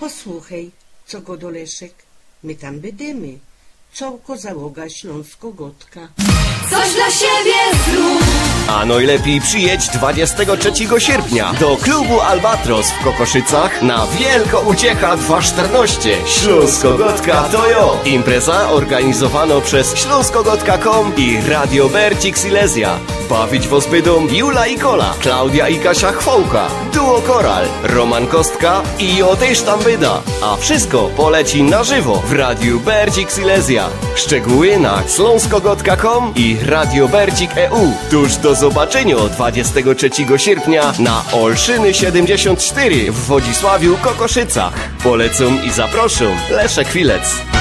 Posłuchaj, co Godoleszek, my tam będziemy. Całko załoga Śląsko-Gotka. Coś dla siebie zrób. A najlepiej przyjedź 23 sierpnia do klubu Albatros w Kokoszycach na Wielko Uciecha 214 Śląsko-Gotka to jo! Impreza organizowana przez śląskogotka.com i Radio Bercik Silesia. Bawić was będą Jula i Kola, Klaudia i Kasia Chwołka, Duo Koral, Roman Kostka i Otejż tam byda. A wszystko poleci na żywo w Radiu Bercik Silesia. Szczegóły na śląskogotka.com i Radio Bercik EU. Tuż do zobaczenia 23 sierpnia na Olszyny 74 w Wodzisławiu Kokoszycach. Polecą i zaproszą Leszek Chwilec.